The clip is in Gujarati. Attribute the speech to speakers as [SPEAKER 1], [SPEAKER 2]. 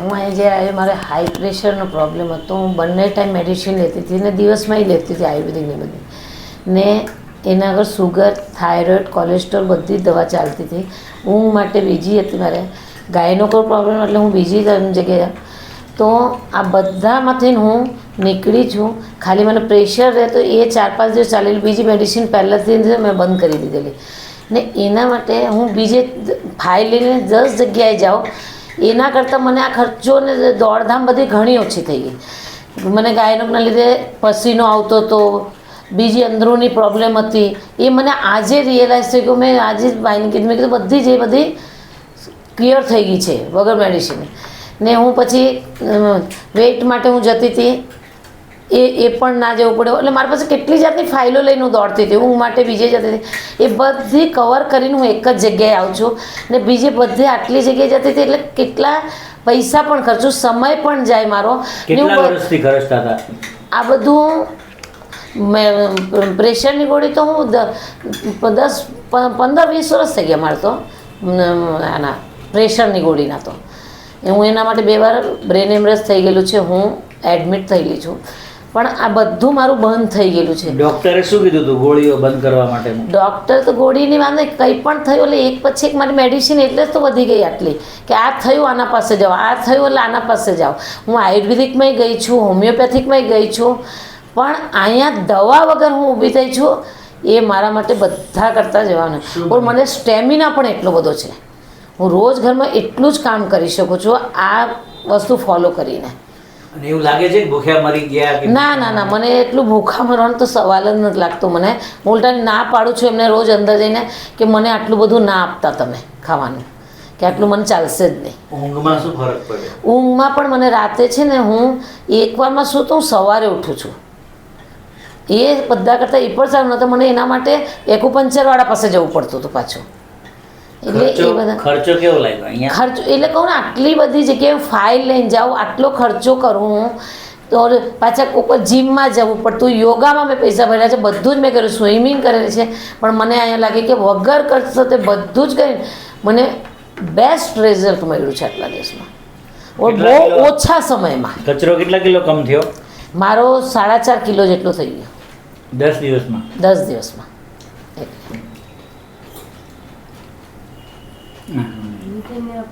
[SPEAKER 1] હું અહીં જ્યારે મારે હાઈ પ્રેશરનો પ્રોબ્લેમ હતો, હું બંને ટાઈમ મેડિસિન લેતી હતી ને દિવસમાં એ લેતી હતી આયુર્વેદિકની બધી. ને એના આગળ સુગર થાઇરોઇડ કોલેસ્ટ્રોલ બધી દવા ચાલતી હતી. ઊંઘ માટે બીજી હતી મારે. ગાયનો કોઈ પ્રોબ્લેમ એટલે હું બીજી જગ્યાએ તો આ બધામાંથી હું નીકળી છું. ખાલી મને પ્રેશર રહે તો એ ચાર પાંચ દિવસ ચાલેલી. બીજી મેડિસિન પહેલાંથી મેં બંધ કરી દીધેલી. ને એના માટે હું બીજે ફાઇલ લઈને દસ જગ્યાએ જાઉં. એના કરતાં મને આ ખર્ચો ને દોડધામ બધી ઘણી ઓછી થઈ ગઈ. મને ગાયનોકના લીધે પસીનો આવતો હતો, બીજી અંદરૂની પ્રોબ્લેમ હતી. એ મને આજે રિયલાઇઝ થયું કે મેં આજે જ ભાઈને કીધું, મેં કીધું બધી જ એ બધી ક્લિયર થઈ ગઈ છે વગર મેડિસિન ને હું પછી વેઇટ માટે હું જતી હતી. એ એ પણ ના જવું પડે. એટલે મારી પાસે કેટલી જાતની ફાઇલો લઈને હું દોડતી હતી. હું માટે બીજે જતી હતી. એ બધી કવર કરીને હું એક જ જગ્યાએ આવું છું. ને બીજે બધે આટલી જગ્યાએ જતી હતી એટલે કેટલા પૈસા પણ ખર્ચું સમય પણ જાય મારો. આ બધું મેં પ્રેશરની ગોળી તો હું દસ પંદર વીસ વર્ષ થઈ ગયા મારે તો. આના પ્રેશરની ગોળીના તો. હું એના માટે બે વાર બ્રેન એમરેજ થઈ ગયેલું છે. હું એડમિટ થયેલી છું. પણ આ બધું મારું બંધ થઈ ગયેલું છે.
[SPEAKER 2] ડોક્ટરે શું કીધું હતું ગોળીઓ બંધ કરવા માટે
[SPEAKER 1] ડૉક્ટર તો ગોળીની વાંધો નહીં કંઈ પણ થયું એટલે એક પછી એક મારી મેડિસિન એટલે જ તો વધી ગઈ આટલી. કે આ થયું આના પાસે જાઓ આ થયું એટલે આના પાસે જાઓ. હું આયુર્વેદિકમાંય ગઈ છું હોમિયોપેથિકમાંય ગઈ છું પણ અહીંયા દવા વગર હું ઊભી થઈ છું એ મારા માટે બધા કરતાં જવાનું. પણ મને સ્ટેમિના પણ એટલો બધો છે. હું રોજ ઘરમાં એટલું જ કામ કરી શકું છું આ વસ્તુ ફોલો કરીને.
[SPEAKER 2] અને એવું લાગે છે કે ભૂખ્યા મરી ગયા
[SPEAKER 1] ના ના ના મને એટલું ભૂખા મરવાનો તો સવાલ જ નથી લાગતો મને. હું ઉલટાની ના પાડું છું એમને રોજ અંદર જઈને કે મને આટલું બધું ના આપતા તમે ખાવાનું કે આટલું મને ચાલશે જ નહીં.
[SPEAKER 2] ઊંઘમાં શું ફરક પડે?
[SPEAKER 1] ઊંઘમાં પણ મને રાતે છે ને હું એકવારમાં શું તો હું સવારે ઉઠું છું. એ બધા કરતાં એ પણ સારું નહોતું મને એના માટે એક્યુપંચરવાળા પાસે જવું પડતું હતું પાછું. એટલે એ બધા
[SPEAKER 2] ખર્ચો કેવો લાગ્યો અહીંયા?
[SPEAKER 1] ખર્ચો એટલે કહું ને આટલી બધી જગ્યાએ ફાઇલ લઈને જાઉં આટલો ખર્ચો કરું હું તો પાછા વાર જીમમાં જવું પડતું યોગામાં મેં પૈસા ભર્યા છે બધું જ મેં કર્યું સ્વિમિંગ કરેલી છે. પણ મને અહીંયા લાગે કે વગર ખર્ચો બધું જ કરીને મને બેસ્ટ રિઝલ્ટ મળ્યું છે આટલા દેશમાં બહુ ઓછા સમયમાં.
[SPEAKER 2] કચરો કેટલા કિલો કમ થયો?
[SPEAKER 1] મારો સાડા ચાર કિલો જેટલો થઈ ગયો.
[SPEAKER 2] દસ દિવસમાં?
[SPEAKER 1] દસ દિવસમાં. 明天你要跑。